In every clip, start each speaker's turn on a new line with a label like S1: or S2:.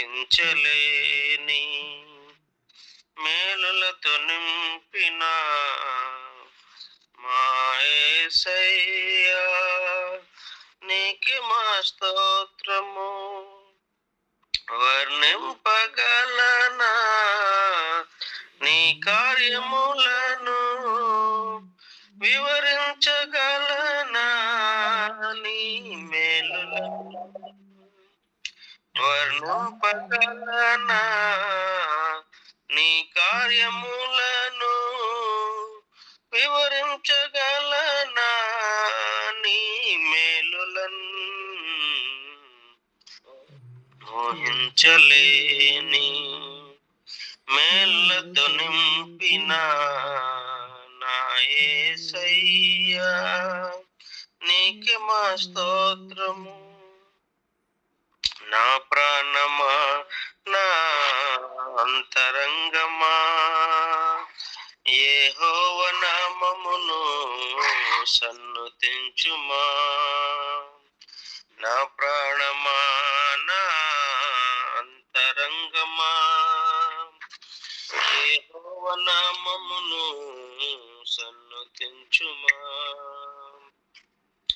S1: ఊహించలేని మేలులతో నింపిన మాయేసయ్యా నీకి మా స్తోత్రము. వర్ణింపగలనా నీ కార్యములను వివరించగలనా నీ మేలులను వర్ణింపగలనా నీ కార్యములను వివరించగలనా నీ మేలులను ఊహించలేని మేళ్ళతో నింపిన నాయసయ్యా నీకే మా స్తోత్రము. నా సన్నుతించుమా నా ప్రాణమా? నా అంతరంగమా? ఏహోవ సన్ను సన్నుతించుమా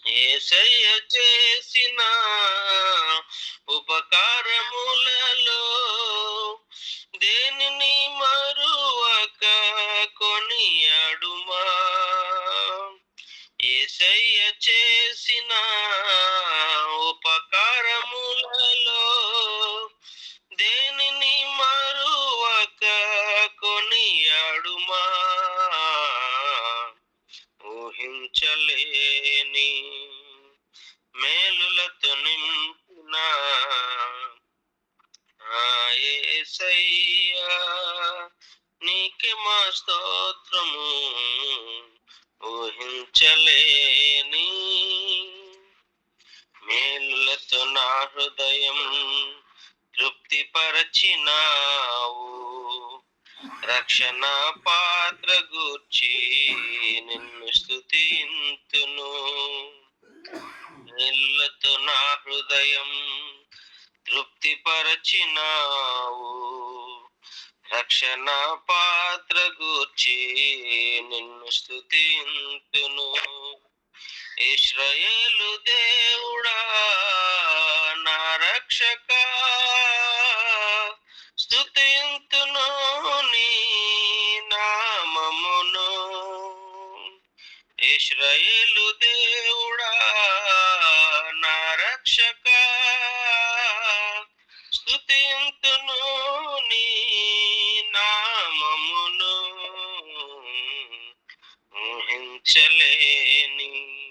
S1: ఏసయ్య చేసినా ఏసయ్య చేసిన ఉపకారములలో దేనిని మరువక కొనియాడుమా? ఊహించలేని మేలులతో నింపిన ఆ నీకే మా స్తోత్రము. ఊహించలే హృదయం తృప్తిపరచినావు. రక్షణ పాత్ర గూర్చి నిన్ను స్థుతింతును నీళ్ళతో నా హృదయం తృప్తిపరచినావు. రక్షణ పాత్ర గూర్చి నిన్ను స్థుతింతును ఇస్రాయేలు దేవుడా నా రక్షక. స్థుతింతును నీ నామమును. ఇస్రాయేలు దేవుడా నా రక్షక. స్థుతింతును నీ నామమును. ఊహించలేని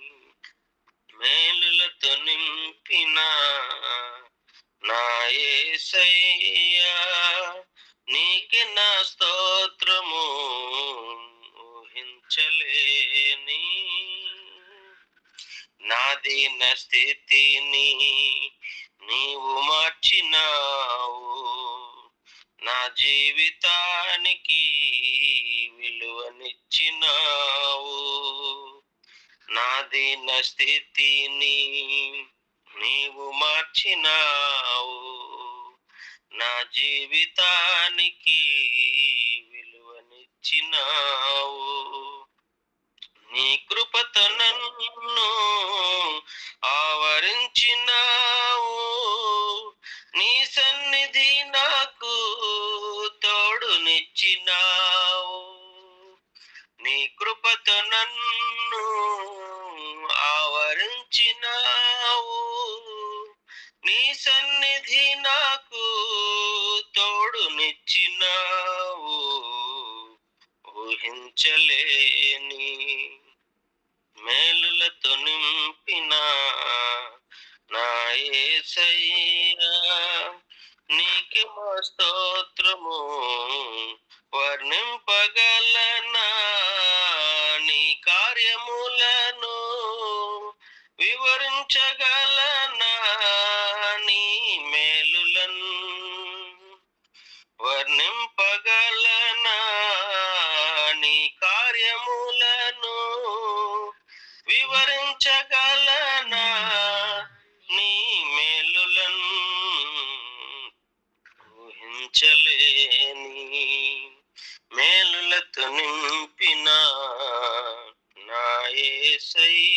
S1: నా స్థితిని నీవు మార్చినావు. నా జీవితానికి విలువనిచ్చినావు. నా దీన స్థితిని నీవు మార్చినావు. నా జీవితానికి విలువనిచ్చినావు. నీ కృపత నన్ను ఆవరించినావు. నీ సన్నిధి నాకు తోడునిచ్చినావు. నీ కృపత నన్ను ఆవరించినావు. నీ సన్నిధి నాకు తోడునిచ్చినావు. ఊహించలేని మేలులతో నింపిన నా యేసయ్యా నీకే మా స్తోత్రము. వర్ణింపగలనా నీ కార్యములను? వివరించగలనా నీ మేలులను? వర్ణింప మేలులతో నింపిన నా యేసయ్యా